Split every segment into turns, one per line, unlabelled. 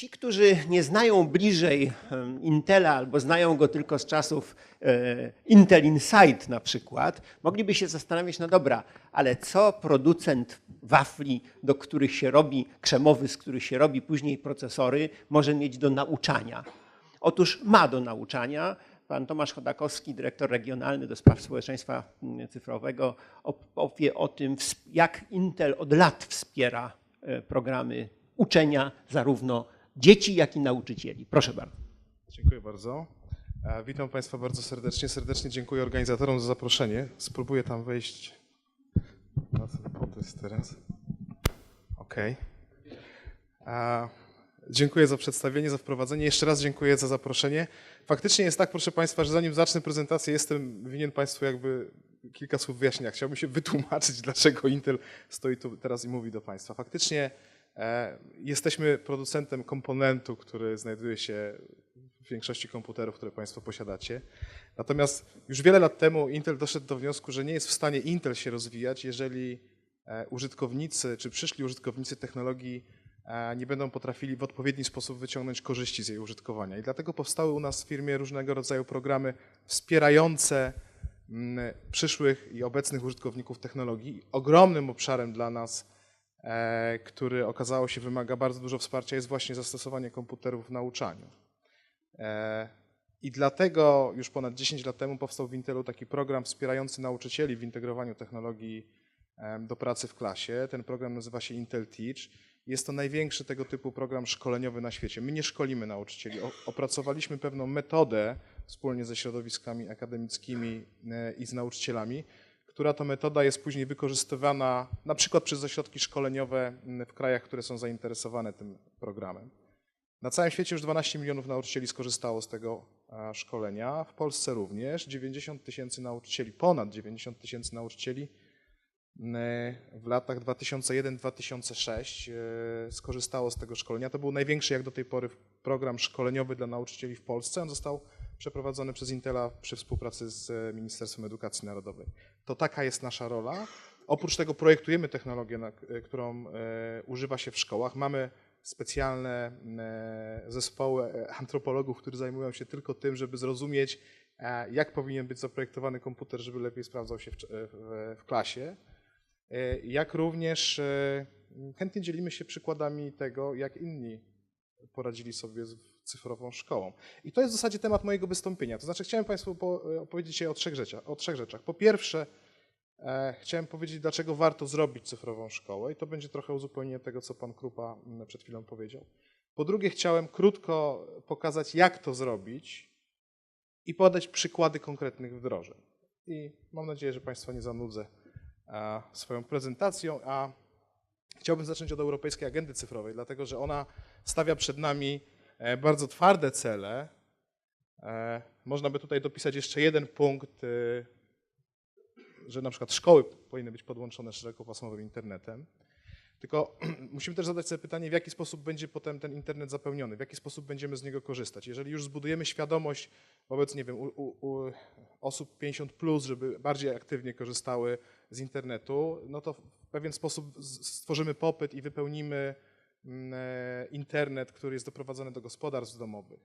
Ci, którzy nie znają bliżej Intela albo znają go tylko z czasów e, Intel Insight na przykład, mogliby się zastanawiać, no dobra, ale co producent wafli, do których się robi, krzemowy, z których się robi później procesory, może mieć do nauczania? Otóż ma do nauczania. Pan Tomasz Chodakowski, dyrektor regionalny do spraw społeczeństwa cyfrowego, opowie o tym, jak Intel od lat wspiera e, programy uczenia zarówno dzieci, jak i nauczycieli. Proszę bardzo.
Dziękuję bardzo. E, Witam Państwa bardzo serdecznie. Serdecznie dziękuję organizatorom za zaproszenie. Spróbuję tam wejść. Teraz? Okej. A, Dziękuję za przedstawienie, za wprowadzenie. Jeszcze raz dziękuję za zaproszenie. Faktycznie jest tak, proszę Państwa, że zanim zacznę prezentację, jestem winien Państwu jakby kilka słów wyjaśnienia. Chciałbym się wytłumaczyć, dlaczego Intel stoi tu teraz i mówi do Państwa. Faktycznie e, jesteśmy producentem komponentu, który znajduje się w większości komputerów, które Państwo posiadacie. Natomiast już wiele lat temu Intel doszedł do wniosku, że nie jest w stanie Intel się rozwijać, jeżeli e, użytkownicy czy przyszli użytkownicy technologii e, nie będą potrafili w odpowiedni sposób wyciągnąć korzyści z jej użytkowania. I dlatego powstały u nas w firmie różnego rodzaju programy wspierające mm, przyszłych i obecnych użytkowników technologii. Ogromnym obszarem dla nas, e, który okazało się wymaga bardzo dużo wsparcia, jest właśnie zastosowanie komputerów w nauczaniu. E, I dlatego już ponad 10 lat temu powstał w Intelu taki program wspierający nauczycieli w integrowaniu technologii em, do pracy w klasie. Ten program nazywa się Intel Teach. Jest to największy tego typu program szkoleniowy na świecie. My nie szkolimy nauczycieli. Opracowaliśmy pewną metodę wspólnie ze środowiskami akademickimi e, i z nauczycielami, która to metoda jest później wykorzystywana na przykład przez ośrodki szkoleniowe m, w krajach, które są zainteresowane tym programem. Na całym świecie już 12 milionów nauczycieli skorzystało z tego szkolenia, w Polsce również 90 tysięcy nauczycieli, ponad 90 tysięcy nauczycieli m, w latach 2001-2006 e, skorzystało z tego szkolenia. To był największy jak do tej pory program szkoleniowy dla nauczycieli w Polsce. On został przeprowadzony przez Intela przy współpracy z e, Ministerstwem Edukacji Narodowej. To taka jest nasza rola. Oprócz tego projektujemy technologię, k- którą e, używa się w szkołach. Mamy specjalne e, zespoły e, antropologów, którzy zajmują się tylko tym, żeby zrozumieć, e, jak powinien być zaprojektowany komputer, żeby lepiej sprawdzał się w, e, w, w klasie. E, Jak również e, chętnie dzielimy się przykładami tego, jak inni poradzili sobie z cyfrową szkołą. I to jest w zasadzie temat mojego wystąpienia. To znaczy chciałem Państwu e, opowiedzieć dzisiaj o trzech, rzeczach, o trzech rzeczach. Po pierwsze, e, chciałem powiedzieć, dlaczego warto zrobić cyfrową szkołę i to będzie trochę uzupełnienie tego, co Pan Krupa m, przed chwilą powiedział. Po drugie, chciałem krótko pokazać, jak to zrobić i podać przykłady konkretnych wdrożeń. I mam nadzieję, że Państwa nie zanudzę e, swoją prezentacją, a chciałbym zacząć od Europejskiej Agendy Cyfrowej, dlatego że ona stawia przed nami bardzo twarde cele. E, Można by tutaj dopisać jeszcze jeden punkt, e, że na przykład szkoły powinny być podłączone szerokopasmowym internetem. Tylko musimy też zadać sobie pytanie, w jaki sposób będzie potem ten internet zapełniony, w jaki sposób będziemy z niego korzystać. Jeżeli już zbudujemy świadomość wobec, nie wiem, u, u, osób 50, plus, żeby bardziej aktywnie korzystały z internetu, no to w pewien sposób stworzymy popyt i wypełnimy e, internet, który jest doprowadzony do gospodarstw domowych.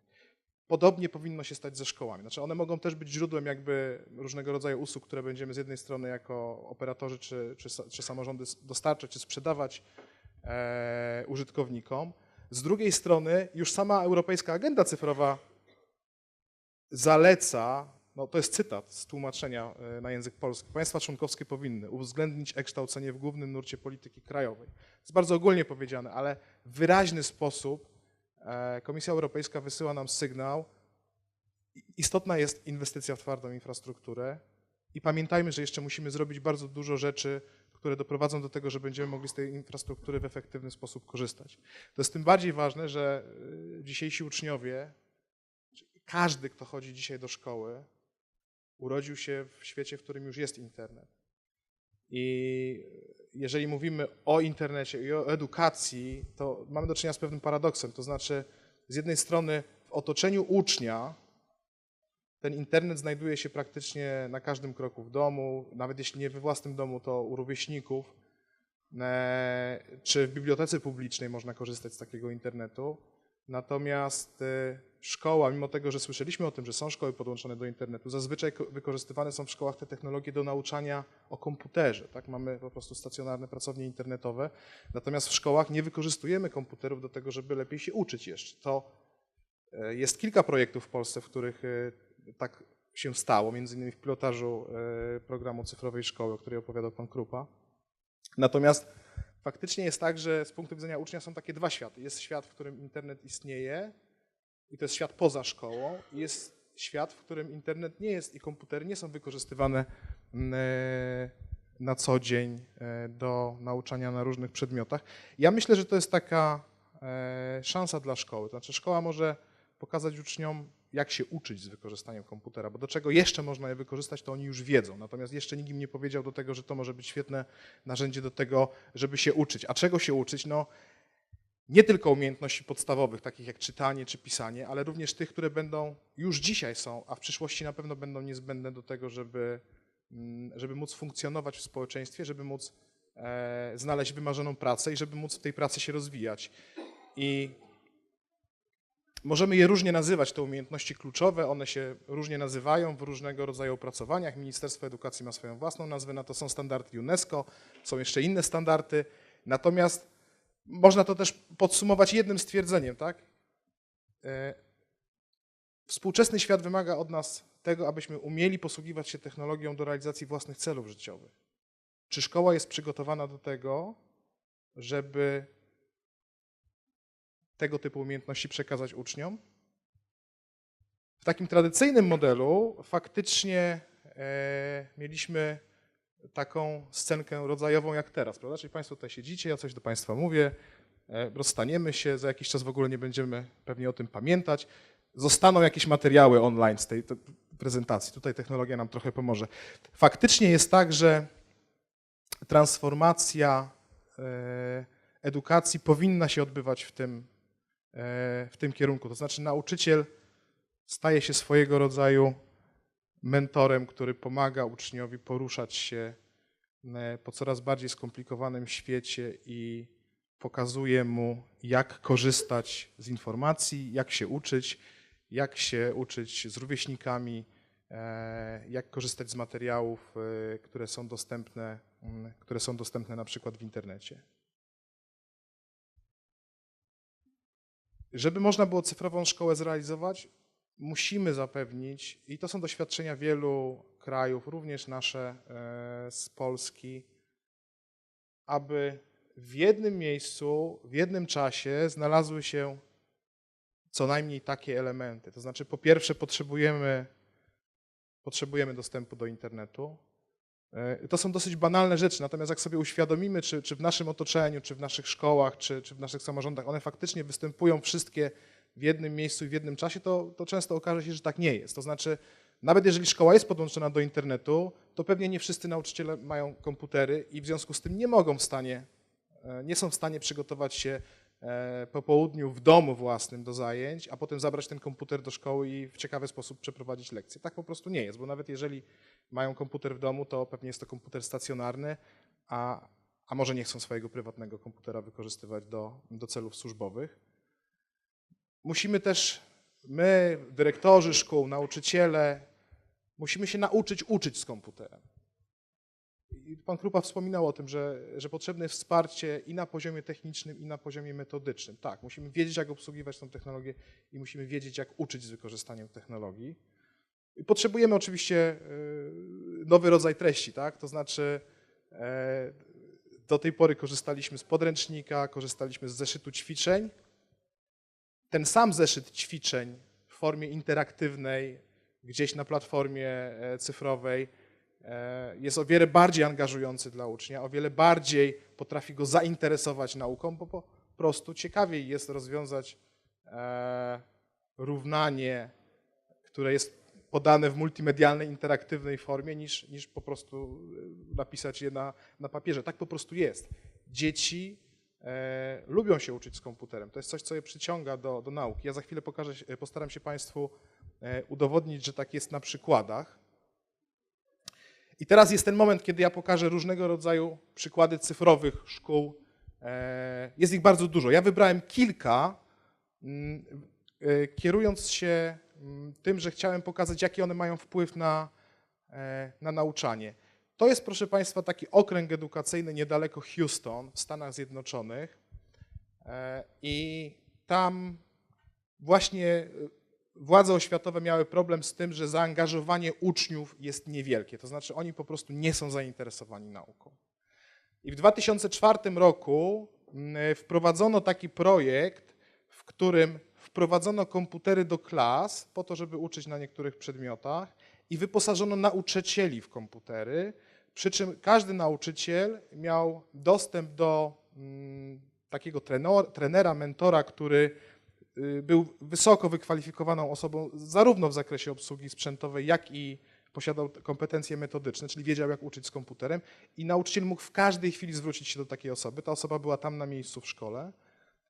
Podobnie powinno się stać ze szkołami. Znaczy one mogą też być źródłem jakby różnego rodzaju usług, które będziemy z jednej strony jako operatorzy czy, czy, czy samorządy dostarczać czy sprzedawać e, użytkownikom. Z drugiej strony już sama Europejska Agenda Cyfrowa zaleca, no to jest cytat z tłumaczenia e, na język polski, państwa członkowskie powinny uwzględnić e-kształcenie w głównym nurcie polityki krajowej. To jest bardzo ogólnie powiedziane, ale w wyraźny sposób e, Komisja Europejska wysyła nam sygnał, istotna jest inwestycja w twardą infrastrukturę i pamiętajmy, że jeszcze musimy zrobić bardzo dużo rzeczy, które doprowadzą do tego, że będziemy mogli z tej infrastruktury w efektywny sposób korzystać. To jest tym bardziej ważne, że y, dzisiejsi uczniowie, każdy, kto chodzi dzisiaj do szkoły, urodził się w świecie, w którym już jest internet. I jeżeli mówimy o internecie i o edukacji, to mamy do czynienia z pewnym paradoksem. To znaczy, z jednej strony w otoczeniu ucznia ten internet znajduje się praktycznie na każdym kroku w domu, nawet jeśli nie we własnym domu, to u rówieśników, e, czy w bibliotece publicznej można korzystać z takiego internetu. Natomiast e, szkoła, mimo tego, że słyszeliśmy o tym, że są szkoły podłączone do internetu, zazwyczaj ko- wykorzystywane są w szkołach te technologie do nauczania o komputerze. Tak? Mamy po prostu stacjonarne pracownie internetowe. Natomiast w szkołach nie wykorzystujemy komputerów do tego, żeby lepiej się uczyć jeszcze. To e, jest kilka projektów w Polsce, w których e, tak się stało, między innymi w pilotażu programu cyfrowej szkoły, o której opowiadał pan Krupa. Natomiast faktycznie jest tak, że z punktu widzenia ucznia są takie dwa światy. Jest świat, w którym internet istnieje i to jest świat poza szkołą. Jest świat, w którym internet nie jest i komputery nie są wykorzystywane mm, e, na co dzień e, do nauczania na różnych przedmiotach. Ja myślę, że to jest taka e, szansa dla szkoły. To znaczy szkoła może pokazać uczniom, jak się uczyć z wykorzystaniem komputera, bo do czego jeszcze można je wykorzystać, to oni już wiedzą. Natomiast jeszcze nikt im nie powiedział do tego, że to może być świetne narzędzie do tego, żeby się uczyć. A czego się uczyć? No, nie tylko umiejętności podstawowych, takich jak czytanie czy pisanie, ale również tych, które będą już dzisiaj są, a w przyszłości na pewno będą niezbędne do tego, żeby, mm, żeby móc funkcjonować w społeczeństwie, żeby móc e, znaleźć wymarzoną pracę i żeby móc w tej pracy się rozwijać. I Możemy je różnie nazywać, te umiejętności kluczowe, one się różnie nazywają w różnego rodzaju opracowaniach. Ministerstwo Edukacji ma swoją własną nazwę, na to są standardy UNESCO, są jeszcze inne standardy. Natomiast można to też podsumować jednym stwierdzeniem, tak? E, Współczesny świat wymaga od nas tego, abyśmy umieli posługiwać się technologią do realizacji własnych celów życiowych. Czy szkoła jest przygotowana do tego, żeby tego typu umiejętności przekazać uczniom. W takim tradycyjnym modelu faktycznie e, mieliśmy taką scenkę rodzajową jak teraz, prawda? Czyli Państwo tutaj siedzicie, ja coś do Państwa mówię, e, rozstaniemy się, za jakiś czas w ogóle nie będziemy pewnie o tym pamiętać. Zostaną jakieś materiały online z tej te- prezentacji. Tutaj technologia nam trochę pomoże. Faktycznie jest tak, że transformacja e, edukacji powinna się odbywać w tym, w tym kierunku. To znaczy, nauczyciel staje się swojego rodzaju mentorem, który pomaga uczniowi poruszać się e, po coraz bardziej skomplikowanym świecie i pokazuje mu, jak korzystać z informacji, jak się uczyć, jak się uczyć z rówieśnikami, e, jak korzystać z materiałów, e, które są dostępne, mm, które są dostępne na przykład w internecie. Żeby można było cyfrową szkołę zrealizować, musimy zapewnić, i to są doświadczenia wielu krajów, również nasze e, z Polski, aby w jednym miejscu, w jednym czasie znalazły się co najmniej takie elementy. To znaczy, po pierwsze, potrzebujemy, potrzebujemy dostępu do internetu. E, To są dosyć banalne rzeczy, natomiast jak sobie uświadomimy, czy, czy w naszym otoczeniu, czy w naszych szkołach, czy, czy w naszych samorządach, one faktycznie występują wszystkie w jednym miejscu i w jednym czasie, to, to często okaże się, że tak nie jest. To znaczy, nawet jeżeli szkoła jest podłączona do internetu, to pewnie nie wszyscy nauczyciele mają komputery i w związku z tym nie mogą w stanie, e, nie są w stanie przygotować się e, po południu w domu własnym do zajęć, a potem zabrać ten komputer do szkoły i w ciekawy sposób przeprowadzić lekcje. Tak po prostu nie jest, bo nawet jeżeli mają komputer w domu, to pewnie jest to komputer stacjonarny, a, a może nie chcą swojego prywatnego komputera wykorzystywać do, do celów służbowych. Musimy też, my, dyrektorzy szkół, nauczyciele, musimy się nauczyć uczyć z komputerem. I pan Krupa wspominał o tym, że, że potrzebne jest wsparcie i na poziomie technicznym, i na poziomie metodycznym. Tak, musimy wiedzieć, jak obsługiwać tą technologię i musimy wiedzieć, jak uczyć z wykorzystaniem technologii. Potrzebujemy oczywiście y, nowy rodzaj treści, tak? To znaczy e, do tej pory korzystaliśmy z podręcznika, korzystaliśmy z zeszytu ćwiczeń. Ten sam zeszyt ćwiczeń w formie interaktywnej, gdzieś na platformie e, cyfrowej, e, jest o wiele bardziej angażujący dla ucznia, o wiele bardziej potrafi go zainteresować nauką, bo po prostu ciekawiej jest rozwiązać e, równanie, które jest podane w multimedialnej, interaktywnej formie, niż, niż po prostu e, napisać je na, na papierze. Tak po prostu jest. Dzieci e, lubią się uczyć z komputerem. To jest coś, co je przyciąga do, do nauki. Ja za chwilę pokażę, się- postaram się Państwu e, udowodnić, że tak jest na przykładach. I teraz jest ten moment, kiedy ja pokażę różnego rodzaju przykłady cyfrowych szkół. E, Jest ich bardzo dużo. Ja wybrałem kilka, mm, e, kierując się tym, że chciałem pokazać, jaki one mają wpływ na, e, na nauczanie. To jest, proszę Państwa, taki okręg edukacyjny niedaleko Houston w Stanach Zjednoczonych E, i tam właśnie e, władze oświatowe miały problem z tym, że zaangażowanie uczniów jest niewielkie, to znaczy oni po prostu nie są zainteresowani nauką. I w 2004 roku mm, wprowadzono taki projekt, w którym wprowadzono komputery do klas po to, żeby uczyć na niektórych przedmiotach i wyposażono nauczycieli w komputery, przy czym każdy nauczyciel miał dostęp do mm, takiego trenor, trenera, mentora, który y, był wysoko wykwalifikowaną osobą zarówno w zakresie obsługi sprzętowej, jak i posiadał te kompetencje metodyczne, czyli wiedział, jak uczyć z komputerem i nauczyciel mógł w każdej chwili zwrócić się do takiej osoby. Ta osoba była tam na miejscu w szkole.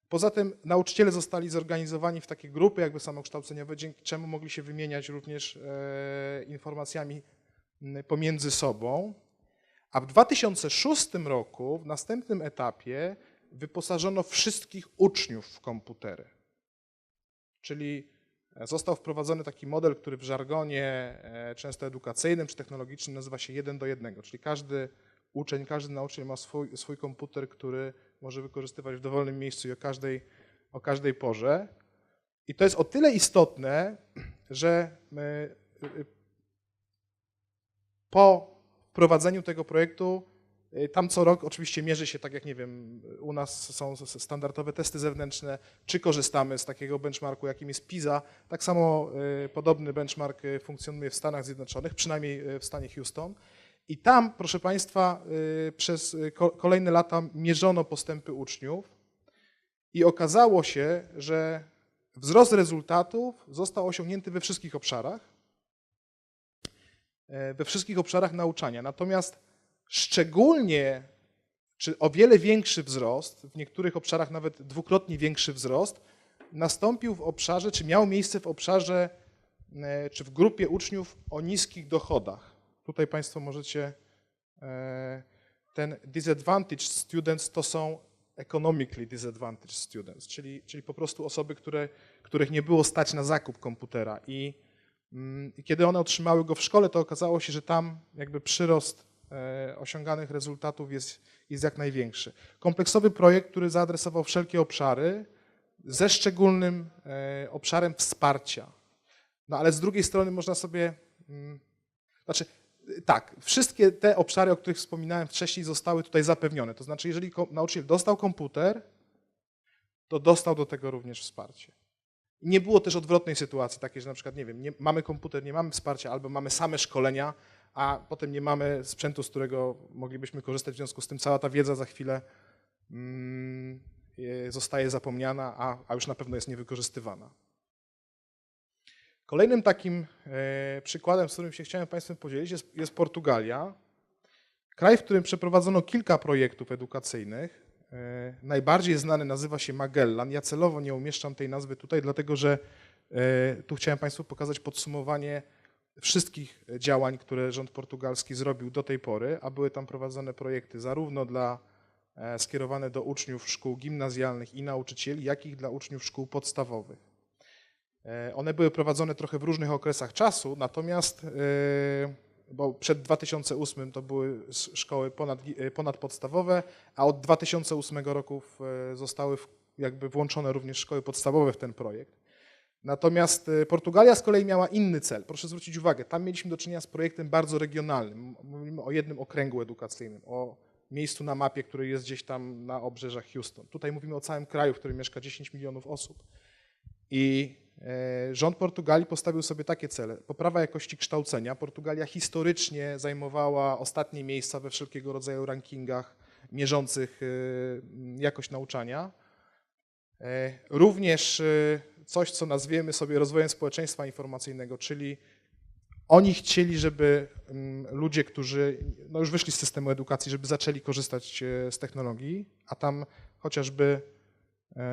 Poza tym nauczyciele zostali zorganizowani w takie grupy jakby samokształceniowe, dzięki czemu mogli się wymieniać również e, informacjami pomiędzy sobą. A w 2006 roku, w następnym etapie, wyposażono wszystkich uczniów w komputery. Czyli został wprowadzony taki model, który w żargonie e, często edukacyjnym czy technologicznym nazywa się jeden do jednego, czyli każdy uczeń, każdy nauczyciel ma swój, swój komputer, który może wykorzystywać w dowolnym miejscu i o każdej, o każdej porze. I to jest o tyle istotne, że my, y, po wprowadzeniu tego projektu y, tam co rok oczywiście mierzy się, tak jak nie wiem, u nas są standardowe testy zewnętrzne, czy korzystamy z takiego benchmarku, jakim jest PISA. Tak samo y, podobny benchmark y, funkcjonuje w Stanach Zjednoczonych, przynajmniej y, w stanie Houston. I tam, proszę Państwa, y, przez y, ko- kolejne lata mierzono postępy uczniów i okazało się, że wzrost rezultatów został osiągnięty we wszystkich obszarach, e, we wszystkich obszarach nauczania. Natomiast szczególnie, czy o wiele większy wzrost, w niektórych obszarach nawet dwukrotnie większy wzrost, nastąpił w obszarze, czy miał miejsce w obszarze, e, czy w grupie uczniów o niskich dochodach. Tutaj Państwo możecie e, ten disadvantaged students to są economically disadvantaged students, czyli, czyli po prostu osoby, które, których nie było stać na zakup komputera i mm, i kiedy one otrzymały go w szkole, to okazało się, że tam jakby przyrost e, osiąganych rezultatów jest, jest jak największy. Kompleksowy projekt, który zaadresował wszelkie obszary ze szczególnym e, obszarem wsparcia. No ale z drugiej strony można sobie, mm, znaczy tak, wszystkie te obszary, o których wspominałem wcześniej, zostały tutaj zapewnione. To znaczy, jeżeli nauczyciel dostał komputer, to dostał do tego również wsparcie. Nie było też odwrotnej sytuacji, takiej, że na przykład, nie wiem, nie, mamy komputer, nie mamy wsparcia, albo mamy same szkolenia, a potem nie mamy sprzętu, z którego moglibyśmy korzystać, w związku z tym cała ta wiedza za chwilę mm, zostaje zapomniana, a, a już na pewno jest niewykorzystywana. Kolejnym takim e, przykładem, z którym się chciałem Państwem podzielić, jest, jest Portugalia. Kraj, w którym przeprowadzono kilka projektów edukacyjnych. E, Najbardziej znany nazywa się Magellan. Ja celowo nie umieszczam tej nazwy tutaj, dlatego że e, tu chciałem Państwu pokazać podsumowanie wszystkich działań, które rząd portugalski zrobił do tej pory, a były tam prowadzone projekty zarówno dla skierowane do uczniów szkół gimnazjalnych i nauczycieli, jak i dla uczniów szkół podstawowych. E, One były prowadzone trochę w różnych okresach czasu, natomiast e, bo przed 2008 to były szkoły ponad, e, ponadpodstawowe, a od 2008 roku zostały jakby włączone również szkoły podstawowe w ten projekt. Natomiast Portugalia z kolei miała inny cel. Proszę zwrócić uwagę, tam mieliśmy do czynienia z projektem bardzo regionalnym. Mówimy o jednym okręgu edukacyjnym, o miejscu na mapie, które jest gdzieś tam na obrzeżach Houston. Tutaj mówimy o całym kraju, w którym mieszka 10 milionów osób. I rząd Portugalii postawił sobie takie cele. Poprawa jakości kształcenia. Portugalia historycznie zajmowała ostatnie miejsca we wszelkiego rodzaju rankingach mierzących e, jakość nauczania. E, Również e, coś, co nazwiemy sobie rozwojem społeczeństwa informacyjnego, czyli oni chcieli, żeby mm, ludzie, którzy no już wyszli z systemu edukacji, żeby zaczęli korzystać e, z technologii, a tam chociażby e,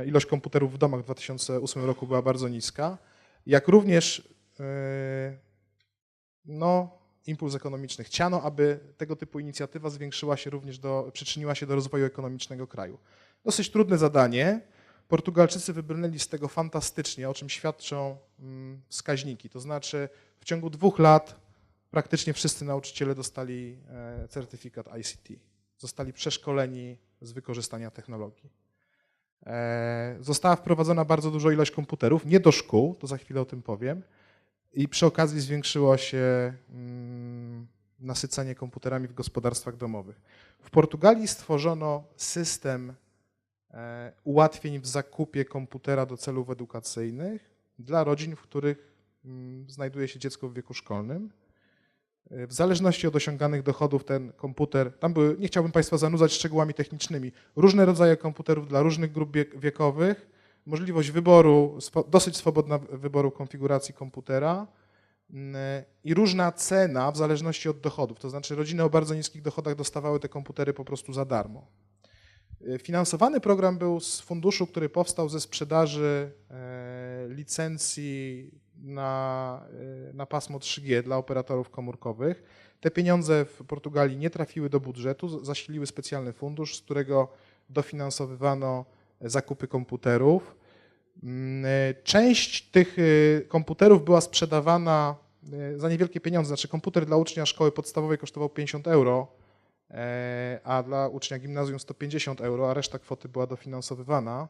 ilość komputerów w domach w 2008 roku była bardzo niska, jak również e, no, impuls ekonomiczny. Chciano, aby tego typu inicjatywa zwiększyła się również do, przyczyniła się do rozwoju ekonomicznego kraju. Dosyć trudne zadanie. Portugalczycy wybrnęli z tego fantastycznie, o czym świadczą mm, wskaźniki. To znaczy w ciągu dwóch lat praktycznie wszyscy nauczyciele dostali e, certyfikat ICT. Zostali przeszkoleni z wykorzystania technologii. E, Została wprowadzona bardzo duża ilość komputerów, nie do szkół, to za chwilę o tym powiem. I przy okazji zwiększyło się mm, nasycenie komputerami w gospodarstwach domowych. W Portugalii stworzono system e, ułatwień w zakupie komputera do celów edukacyjnych dla rodzin, w których mm, znajduje się dziecko w wieku szkolnym. W zależności od osiąganych dochodów ten komputer, tam były, nie chciałbym Państwa zanudzać szczegółami technicznymi, różne rodzaje komputerów dla różnych grup wiek- wiekowych, możliwość wyboru, dosyć swobodna wyboru konfiguracji komputera mm, i różna cena w zależności od dochodów. To znaczy rodziny o bardzo niskich dochodach dostawały te komputery po prostu za darmo. E, Finansowany program był z funduszu, który powstał ze sprzedaży e, licencji na, e, na pasmo 3G dla operatorów komórkowych. Te pieniądze w Portugalii nie trafiły do budżetu, zasiliły specjalny fundusz, z którego dofinansowywano zakupy komputerów. Mm, e, Część tych e, komputerów była sprzedawana za niewielkie pieniądze. Znaczy komputer dla ucznia szkoły podstawowej kosztował 50 euro, e, a dla ucznia gimnazjum 150 euro, a reszta kwoty była dofinansowywana.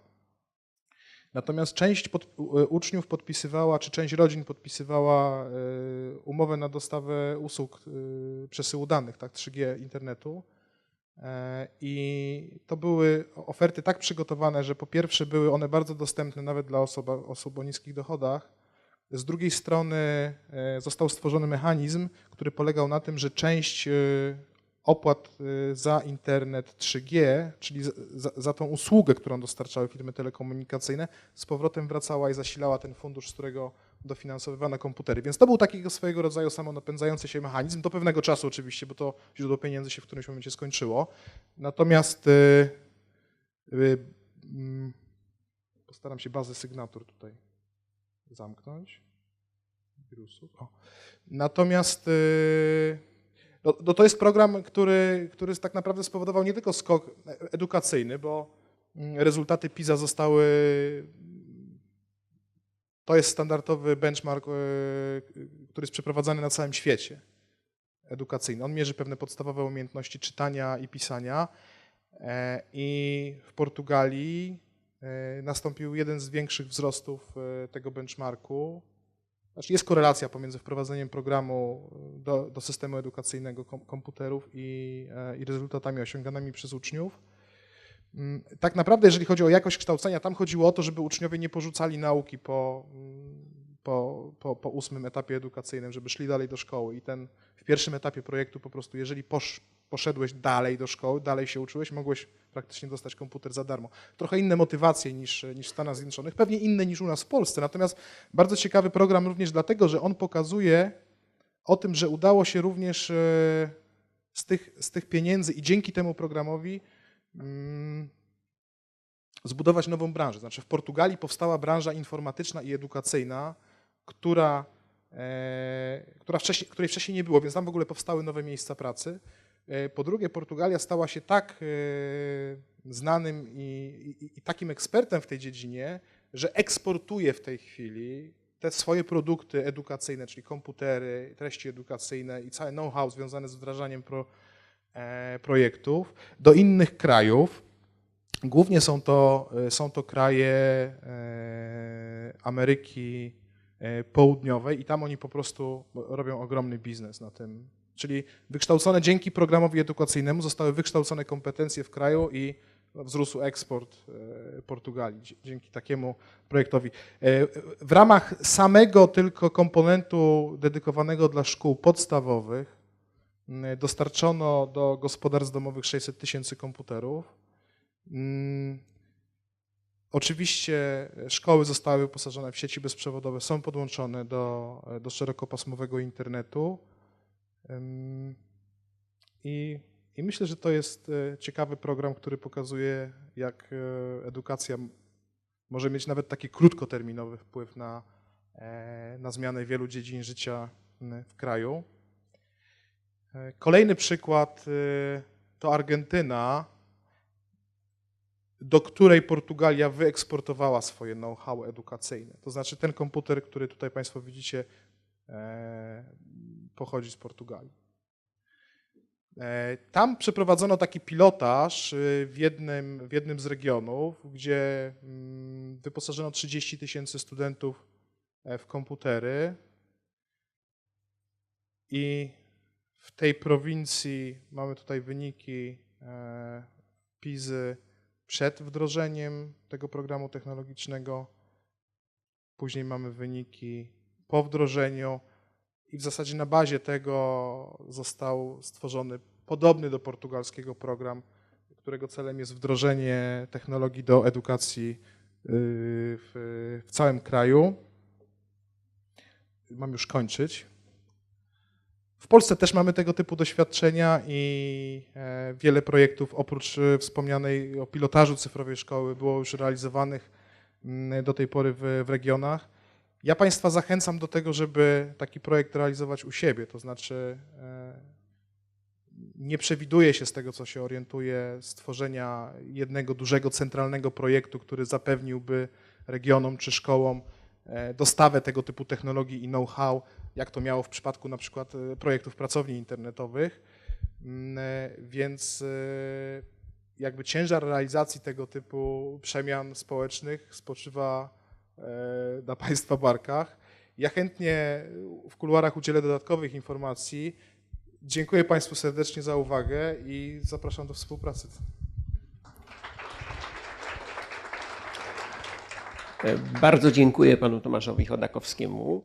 Natomiast część pod, u- uczniów podpisywała, czy część rodzin podpisywała e, umowę na dostawę usług e, przesyłu danych, tak, 3G internetu. E, I to były oferty tak przygotowane, że po pierwsze były one bardzo dostępne nawet dla osób, osób o niskich dochodach. Z drugiej strony e, został stworzony mechanizm, który polegał na tym, że część e, opłat e, za internet 3G, czyli za, za, tą usługę, którą dostarczały firmy telekomunikacyjne, z powrotem wracała i zasilała ten fundusz, z którego dofinansowywano komputery. Więc to był takiego swojego rodzaju samonapędzający się mechanizm, do pewnego czasu oczywiście, bo to źródło pieniędzy się w którymś momencie skończyło. Natomiast y, y, mm, postaram się bazę sygnatur tutaj zamknąć. Wirusów. O. Natomiast y, no, no to jest program, który, który tak naprawdę spowodował nie tylko skok edukacyjny, bo mm, rezultaty PISA zostały to jest standardowy benchmark, e, który jest przeprowadzany na całym świecie edukacyjny. On mierzy pewne podstawowe umiejętności czytania i pisania. E, I w Portugalii e, nastąpił jeden z większych wzrostów tego benchmarku. Znaczy jest korelacja pomiędzy wprowadzeniem programu do, do systemu edukacyjnego kom, komputerów i, e, i rezultatami osiąganymi przez uczniów. Mm, Tak naprawdę, jeżeli chodzi o jakość kształcenia, tam chodziło o to, żeby uczniowie nie porzucali nauki po, mm, po, po, po ósmym etapie edukacyjnym, żeby szli dalej do szkoły. I ten w pierwszym etapie projektu po prostu, jeżeli posz, poszedłeś dalej do szkoły, dalej się uczyłeś, mogłeś praktycznie dostać komputer za darmo. Trochę inne motywacje niż, niż w Stanach Zjednoczonych, pewnie inne niż u nas w Polsce. Natomiast bardzo ciekawy program również dlatego, że on pokazuje o tym, że udało się również e, z tych, z tych pieniędzy i dzięki temu programowi mm, zbudować nową branżę. Znaczy w Portugalii powstała branża informatyczna i edukacyjna, która, e, która wcześniej, której wcześniej nie było, więc tam w ogóle powstały nowe miejsca pracy. E, Po drugie, Portugalia stała się tak e, znanym i, i, i takim ekspertem w tej dziedzinie, że eksportuje w tej chwili te swoje produkty edukacyjne, czyli komputery, treści edukacyjne i całe know-how związane z wdrażaniem pro, e, projektów do innych krajów. Głównie są to, e, są to kraje e, Ameryki Południowej i tam oni po prostu robią ogromny biznes na tym. Czyli wykształcone dzięki programowi edukacyjnemu zostały wykształcone kompetencje w kraju i wzrósł eksport e, Portugalii dzięki takiemu projektowi. E, W ramach samego tylko komponentu dedykowanego dla szkół podstawowych dostarczono do gospodarstw domowych 600 tysięcy komputerów. Oczywiście szkoły zostały wyposażone w sieci bezprzewodowe, są podłączone do, do szerokopasmowego internetu. I, I myślę, że to jest e, ciekawy program, który pokazuje, jak e, edukacja może mieć nawet taki krótkoterminowy wpływ na, e, na zmianę wielu dziedzin życia w kraju. Kolejny przykład to Argentyna. do której Portugalia wyeksportowała swoje know-how edukacyjne. To znaczy ten komputer, który tutaj Państwo widzicie, pochodzi z Portugalii. E, Tam przeprowadzono taki pilotaż y, w jednym, w jednym z regionów, gdzie mm, wyposażono 30 tysięcy studentów e, w komputery i w tej prowincji mamy tutaj wyniki e, PIZY przed wdrożeniem tego programu technologicznego. Później mamy wyniki po wdrożeniu i w zasadzie na bazie tego został stworzony podobny do portugalskiego program, którego celem jest wdrożenie technologii do edukacji y, w, w całym kraju. Mam już kończyć. W Polsce też mamy tego typu doświadczenia i e, wiele projektów oprócz e, wspomnianej o pilotażu cyfrowej szkoły było już realizowanych mm, do tej pory w, w regionach. Ja Państwa zachęcam do tego, żeby taki projekt realizować u siebie, to znaczy e, nie przewiduje się z tego, co się orientuje, stworzenia jednego dużego centralnego projektu, który zapewniłby regionom czy szkołom e, dostawę tego typu technologii i know-how, jak to miało w przypadku na przykład e, projektów pracowni internetowych. Mm, Więc jakby ciężar realizacji tego typu przemian społecznych spoczywa na Państwa barkach. Ja chętnie w kuluarach udzielę dodatkowych informacji. Dziękuję Państwu serdecznie za uwagę i zapraszam do współpracy.
E, Bardzo dziękuję panu Tomaszowi Chodakowskiemu.